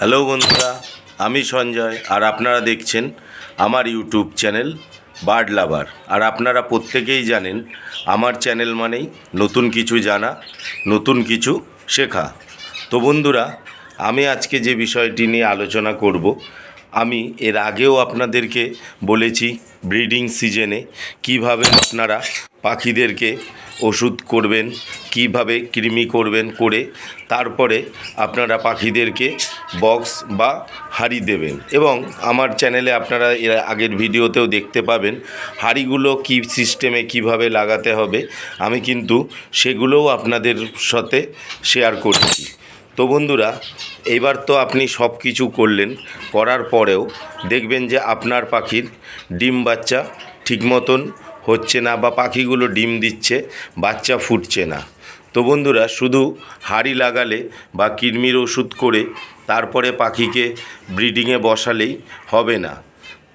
Hello বন্ধুরা, আমি সঞ্জয় আর আপনারা দেখছেন আমার ইউটিউব চ্যানেল বার্ড লাভার। আর আপনারা প্রত্যেকেই জানেন, আমার চ্যানেল মানেই নতুন কিছু জানা, নতুন কিছু শেখা। তো বন্ধুরা, আমি আজকে যে বিষয়টি নিয়ে আলোচনা করব, আমি এর আগেও আপনাদেরকে বলেছি ব্রিডিং সিজনে কীভাবে আপনারা পাখিদেরকে ওষুধ করবেন কীভাবে কৃমি করবেন করে তারপরে আপনারা পাখিদেরকে বক্স বা হাঁড়ি দেবেন। এবং আমার চ্যানেলে আপনারা এর আগের ভিডিওতেও দেখতে পাবেন হাঁড়িগুলো কী সিস্টেমে কীভাবে লাগাতে হবে। আমি কিন্তু সেগুলোও আপনাদের সাথে শেয়ার করছি। তো বন্ধুরা এইবার তো আপনি সব কিছু করলেন, করার পরেও দেখবেন যে আপনার পাখির ডিম বাচ্চা ঠিক মতন হচ্ছে না বা পাখিগুলো ডিম দিচ্ছে, বাচ্চা ফুটছে না। তো বন্ধুরা, শুধু হাড়ি লাগালে বা কৃমির ওষুধ করে তারপরে পাখিকে ব্রিডিংয়ে বসালেই হবে না।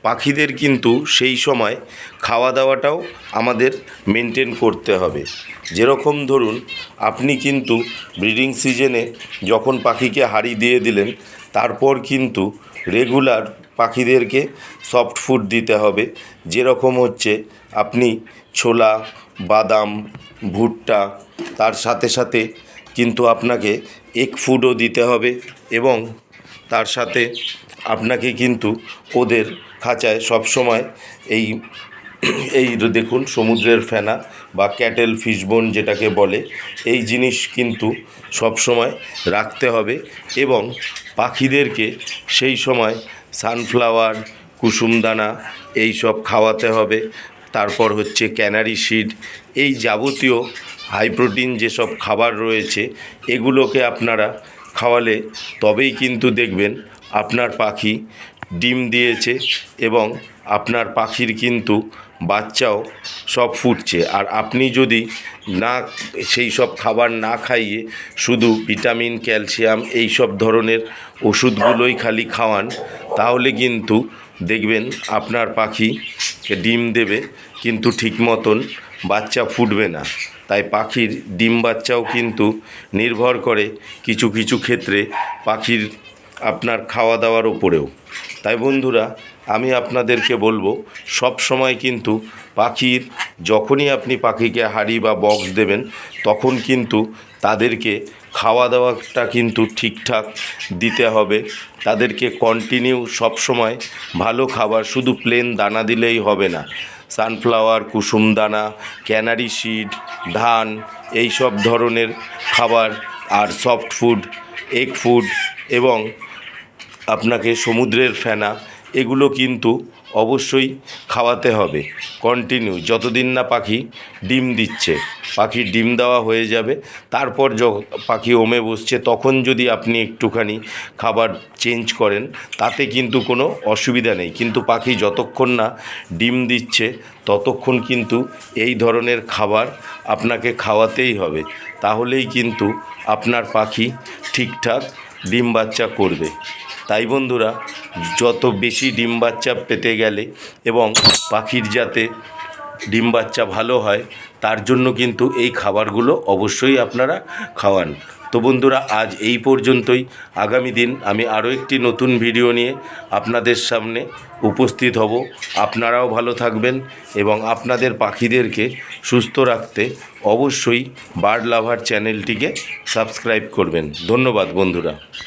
পাখিদের কিন্তু সেই সময় খাওয়া দাওয়াটাও আমাদের মেনটেন করতে হবে। যেরকম ধরুন, আপনি কিন্তু ব্রিডিং সিজনে যখন পাখিকে হাড়ি দিয়ে দিলেন, তারপর কিন্তু রেগুলার পাখিদেরকে সফট ফুড দিতে হবে। যেরকম হচ্ছে, আপনি ছোলা, বাদাম, ভুট্টা, তার সাথে সাথে কিন্তু আপনাকে এগ ফুডও দিতে হবে এবং তার সাথে আপনাকে কিন্তু ওদের খাঁচায় সবসময় এই এই দেখুন সমুদ্রের ফেনা বা ক্যাটেল ফিশবোন যেটাকে বলে, এই জিনিস কিন্তু সবসময় রাখতে হবে এবং পাখিদেরকে সেই সময় সানফ্লাওয়ার, কুসুমদানা এই সব খাওয়াতে হবে। তারপর হচ্ছে ক্যানারি সিড, এই যাবতীয় হাই প্রোটিন যেসব খাবার রয়েছে, এগুলোকে আপনারা খাওয়ালে তবেই কিন্তু দেখবেন আপনার পাখি ডিম দিয়েছে এবং আপনার পাখির কিন্তু বাচ্চাও সব ফুটছে। আর আপনি যদি না, সেই সব খাবার না খাইয়ে শুধু ভিটামিন, ক্যালসিয়াম এই সব ধরনের ওষুধগুলোই খালি খাওয়ান, তাহলে কিন্তু দেখবেন আপনার পাখি ডিম দেবে, কিন্তু ঠিক মতন বাচ্চা ফুটবে না। তাই পাখির ডিম বাচ্চাও কিন্তু নির্ভর করে কিছু কিছু ক্ষেত্রে পাখির আপনার খাওয়া দাওয়ার উপরেও। তাই বন্ধুরা, আমি আপনাদেরকে বলব, সব সময় কিন্তু পাখির, যখনই আপনি পাখিকে হাঁড়ি বা বক্স দেবেন, তখন কিন্তু তাদেরকে খাওয়া দাওয়াটা কিন্তু ঠিকঠাক দিতে হবে। তাদেরকে কন্টিনিউ সব সময় ভালো খাবার, শুধু প্লেন দানা দিলেই হবে না। সানফ্লাওয়ার কুসুম দানা ক্যানারি সিড ধান এই সব ধরনের খাবার আর সফট ফুড এগ ফুড এবং আপনাকে সমুদ্রের ফেনা, এগুলো কিন্তু অবশ্যই খাওয়াতে হবে। কন্টিনিউ যতদিন না পাখি ডিম দিচ্ছে পাখির ডিম দেওয়া হয়ে যাবে, তারপর য, পাখি ওমে বসছে, তখন যদি আপনি একটুখানি খাবার চেঞ্জ করেন, তাতে কিন্তু কোনো অসুবিধা নেই। কিন্তু পাখি যতক্ষণ না ডিম দিচ্ছে, ততক্ষণ কিন্তু এই ধরনের খাবার আপনাকে খাওয়াতেই হবে। তাহলেই কিন্তু আপনার পাখি ঠিকঠাক ডিম বাচ্চা করবে। তাই বন্ধুরা, যত বেশি ডিম বাচ্চা পেতে গেলে এবং পাখির যাতে ডিম বাচ্চা ভালো হয়, তার জন্য কিন্তু এই খাবারগুলো অবশ্যই আপনারা খাওয়ান। তো বন্ধুরা, আজ এই পর্যন্তই। আগামী দিন আমি আরও একটি নতুন ভিডিও নিয়ে আপনাদের সামনে উপস্থিত হব। আপনারাও ভালো থাকবেন এবং আপনাদের পাখিদেরকে সুস্থ রাখতে অবশ্যই বার্ড লাভার চ্যানেলটিকে সাবস্ক্রাইব করবেন। ধন্যবাদ বন্ধুরা।